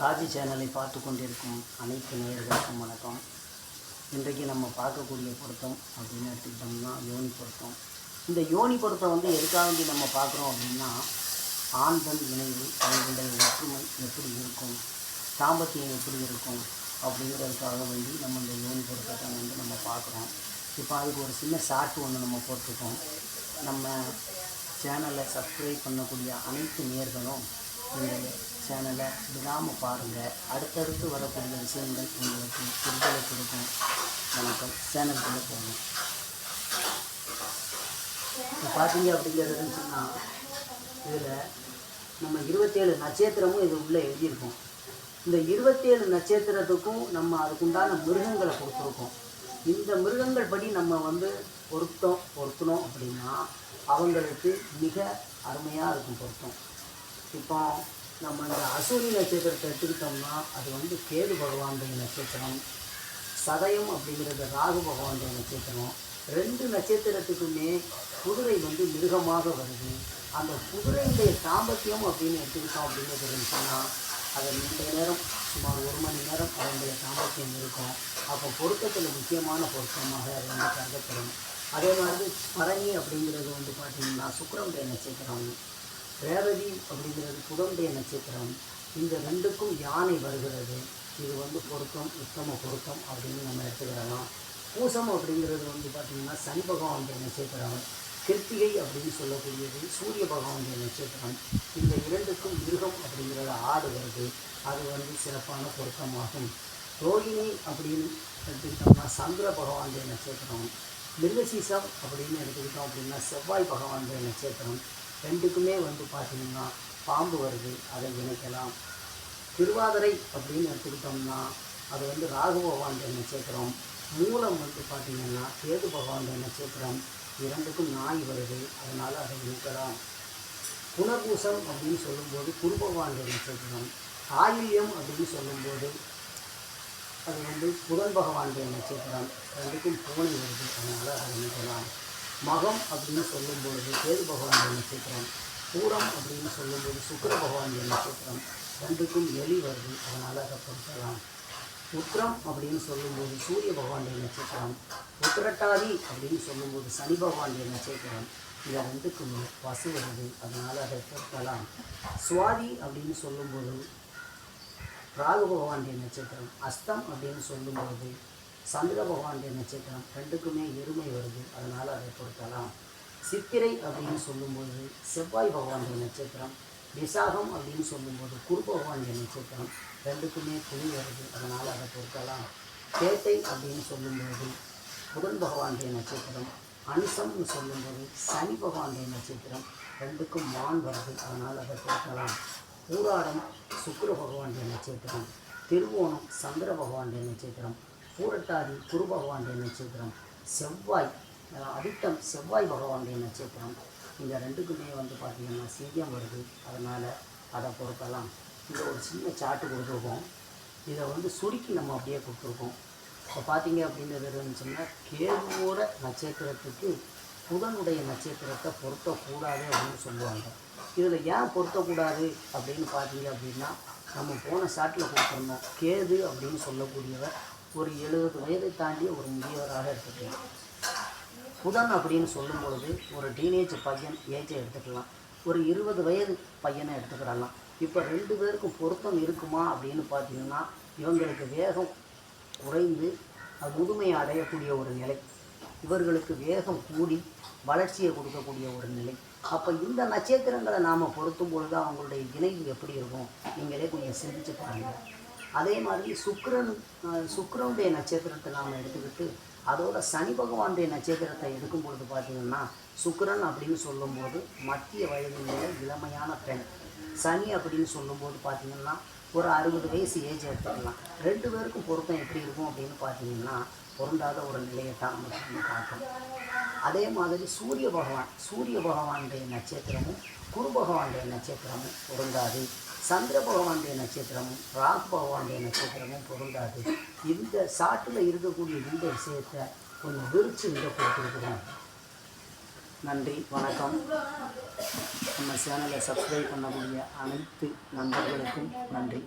ராஜி சேனலை பார்த்து கொண்டிருக்கும் அனைத்து நேயர்களுக்கும் வணக்கம். இன்றைக்கு நம்ம பார்க்கக்கூடிய பொருத்தம் அப்படின்னு எடுத்துக்கிட்டோம்னா யோனி பொருத்தம். இந்த யோனி பொருத்தம் வந்து எதுக்காக வேண்டி நம்ம பார்க்குறோம் அப்படின்னா ஆண் பெண் இணைவு அவங்களுடைய ஒற்றுமை எப்படி இருக்கும் சாம்பத்தியம் எப்படி இருக்கும் அப்படிங்கிறதுக்காக வேண்டி நம்ம இந்த யோனி பொருத்தத்தை வந்து நம்ம பார்க்குறோம். இப்போ அதுக்கு ஒரு சின்ன ஷார்ட் ஒன்று நம்ம போட்டிருக்கோம். நம்ம சேனலை சப்ஸ்கிரைப் பண்ணக்கூடிய அனைத்து நேர்களும் இந்த சேனலை விடாமல் பாருங்கள் அடுத்தடுத்து வரக்கூடிய விஷயங்கள் உங்களுக்கு புரிதலை கொடுக்கும். வணக்கம். சேனலுக்குள்ளே போகணும் இப்போ பார்த்தீங்க அப்படிங்கிறதுன்னு சொன்னால் இதில் நம்ம இருபத்தேழு நட்சத்திரமும் இது உள்ளே எழுதியிருக்கோம். இந்த இருபத்தேழு நட்சத்திரத்துக்கும் நம்ம அதுக்குண்டான மிருகங்களை கொடுத்துருக்கோம். இந்த மிருகங்கள் படி நம்ம வந்து பொருத்தம் பொருத்தணும் அப்படின்னா அவங்களுக்கு மிக அருமையாக இருக்கும் பொருத்தம். இப்போ நம்ம இந்த அசூரி நட்சத்திரத்தை எடுத்துக்கிட்டோம்னா அது வந்து கேது பகவானுடைய நட்சத்திரம் சதயம் அப்படிங்கிறது ராகு பகவானுடைய நட்சத்திரம். ரெண்டு நட்சத்திரத்துக்குமே குதிரை வந்து மிருகமாக வருது. அந்த குதிரையுடைய தாம்பத்தியம் அப்படின்னு எடுத்துக்கிட்டோம் அப்படின்னு சொன்னால் அதை நீண்ட நேரம் சுமார் ஒரு மணி நேரம் அதனுடைய தாம்பத்தியம் இருக்கும். அப்போ பொருத்தத்தில் முக்கியமான பொருத்தமாக அது வந்து கருதப்படும். அதே மாதிரி பரணி அப்படிங்கிறது வந்து பார்த்திங்கன்னா சுக்கரனுடைய நட்சத்திரம். ரேவதி அப்படிங்கிறது புதனுடைய நட்சத்திரம். இந்த ரெண்டுக்கும் யானை வருகிறது. இது வந்து பொருத்தம் உத்தம பொருத்தம் அப்படின்னு நம்ம எடுத்துக்கிடலாம். பூசம் அப்படிங்கிறது வந்து பார்த்திங்கன்னா சனி பகவானுடைய நட்சத்திரம். கிருத்திகை அப்படின்னு சொல்லக்கூடியது சூரிய பகவானுடைய நட்சத்திரம். இந்த இரண்டுக்கும் மிருகம் அப்படிங்கிறது ஆடு வருது. அது வந்து சிறப்பான பொருத்தமாகும். ரோகிணி அப்படின்னு எடுத்துக்கிட்டோம்னா சந்திர பகவானுடைய நட்சத்திரம். மிருகசீசம் அப்படின்னு எடுத்துக்கிட்டோம் அப்படின்னா செவ்வாய் பகவானுடைய நட்சத்திரம். ரெண்டுக்குமே வந்து பார்த்தீங்கன்னா பாம்பு வருது அதை இணைக்கலாம். திருவாதிரை அப்படின்னு எடுத்துக்கிட்டோம்னா அது வந்து ராகு பகவானுடைய நட்சத்திரம். மூலம் வந்து பார்த்திங்கன்னா கேது பகவானுடைய நட்சத்திரம். இரண்டுக்கும் நாய் வருது அதனால் அதை இணைக்கலாம். புனர்பூசம் அப்படின்னு சொல்லும்போது குரு பகவானுடைய நட்சத்திரம். ஆயில்யம் அப்படின்னு சொல்லும்போது அது வந்து புதன் பகவானுடைய நட்சத்திரம். ரெண்டுக்கும் பூனை வருது அதனால் அதை இணைக்கலாம். மகம் அப்படின்னு சொல்லும்பொழுது கேது பகவான் நட்சத்திரம் பூரம் அப்படின்னு சொல்லும்போது பகவான் பகவானுடைய நட்சத்திரம் ரெண்டுக்கும் எலி வருது அதனால் அதை பொருத்தலாம். உத்திரம் அப்படின்னு சொல்லும்போது சூரிய பகவானுடைய நட்சத்திரம் உத்திரட்டாதி அப்படின்னு சொல்லும்போது சனி பகவானுடைய நட்சத்திரம் இது ரெண்டுக்குமே பசு வருது அதனால் அதை பொருத்தலாம். சுவாதி அப்படின்னு சொல்லும்போது ராகு பகவானுடைய நட்சத்திரம் அஸ்தம் அப்படின்னு சொல்லும்போது சந்திர பகவானுடைய நட்சத்திரம் ரெண்டுக்குமே எருமை வருது. அதனால் அதை பொருத்தலாம் சித்திரை அப்படின்னு சொல்லும்போது செவ்வாய் பகவானுடைய நட்சத்திரம் விசாகம் அப்படின்னு சொல்லும்போது குரு பகவானுடைய நட்சத்திரம் ரெண்டுக்குமே புலி வருது. அதனால் அதை பொருத்தலாம் பேட்டை அப்படின்னு சொல்லும்போது புதன் பகவானுடைய நட்சத்திரம் அனுசம்னு சொல்லும்போது சனி பகவானுடைய நட்சத்திரம் ரெண்டுக்கும் மான் வருது. அதனால் அதை பொருத்தலாம் ஊராடம் சுக்கர பகவானுடைய நட்சத்திரம் திருவோணம் சந்திர பகவானுடைய நட்சத்திரம் பூரட்டாதி குரு பகவானுடைய நட்சத்திரம். செவ்வாய் அடித்தம் செவ்வாய் பகவானுடைய நட்சத்திரம். இந்த ரெண்டுக்குமே வந்து பார்த்திங்கன்னா சீக்கியம் வருது. அதனால் அதை பொறுத்தலாம் இங்கே ஒரு சின்ன சாட்டு கொடுத்துருக்கோம். இதை வந்து சுருக்கி நம்ம அப்படியே கொடுத்துருக்கோம். இப்போ பார்த்தீங்க அப்படின்னு சொன்னால் கேதுவோட நட்சத்திரத்துக்கு புதனுடைய நட்சத்திரத்தை பொருத்தக்கூடாது அப்படின்னு சொல்லுவாங்க. இதில் ஏன் பொருத்தக்கூடாது அப்படின்னு பார்த்தீங்க அப்படின்னா நம்ம போன ஷாட்டில் கொடுத்துருந்தோம். கேது அப்படின்னு சொல்லக்கூடியவர் ஒரு எழுபது வயதை தாண்டி ஒரு முதியவராக எடுத்துக்கலாம். புதன் அப்படின்னு சொல்லும் பொழுது ஒரு டீனேஜ் பையன் ஏஜை எடுத்துக்கலாம். ஒரு இருபது வயது பையனை எடுத்துக்கிடலாம். இப்போ ரெண்டு பேருக்கும் பொருத்தம் இருக்குமா அப்படின்னு பார்த்தீங்கன்னா இவங்களுக்கு வேகம் குறைந்து அது முதுமையை அடையக்கூடிய ஒரு நிலை. இவர்களுக்கு வேகம் கூடி வளர்ச்சியை கொடுக்கக்கூடிய ஒரு நிலை. அப்போ இந்த நட்சத்திரங்களை நாம் பொருத்தும் பொழுது அவங்களுடைய இணைவு எப்படி இருக்கும்? நீங்களே கொஞ்சம் சிந்திச்சு பாருங்கள் அதே மாதிரி சுக்கரன் சுக்கரனுடைய நட்சத்திரத்தை நாம் எடுத்துக்கிட்டு அதோட சனி பகவானுடைய நட்சத்திரத்தை எடுக்கும் பொழுது பார்த்தீங்கன்னா சுக்கரன் அப்படின்னு சொல்லும்போது மத்திய வயதிலுள்ள இளமையான பெண். சனி அப்படின்னு சொல்லும்போது பார்த்தீங்கன்னா ஒரு அறுபது வயசு ஏஜ் எடுத்துக்கலாம். ரெண்டு பேருக்கும் பொருத்தம் எப்படி இருக்கும் அப்படின்னு பார்த்தீங்கன்னா பொருந்தாத ஒரு நிலையை தான் நமக்கு காட்டும் அதே மாதிரி சூரிய பகவான் சூரிய பகவானுடைய நட்சத்திரமும் குரு பகவானுடைய நட்சத்திரமும் பொருந்தாது. சந்திர பகவானுடைய நட்சத்திரமும் ராகு பகவானுடைய நட்சத்திரமும் பொருந்தாது. இந்த சாட்டில் இருக்கக்கூடிய இந்த விஷயத்தை கொஞ்சம் விரிச்சு இங்கே கொடுத்துருக்குறோம் நன்றி வணக்கம். நம்ம சேனலை சப்ஸ்கிரைப் பண்ணக்கூடிய அனைத்து நண்பர்களுக்கும் நன்றி.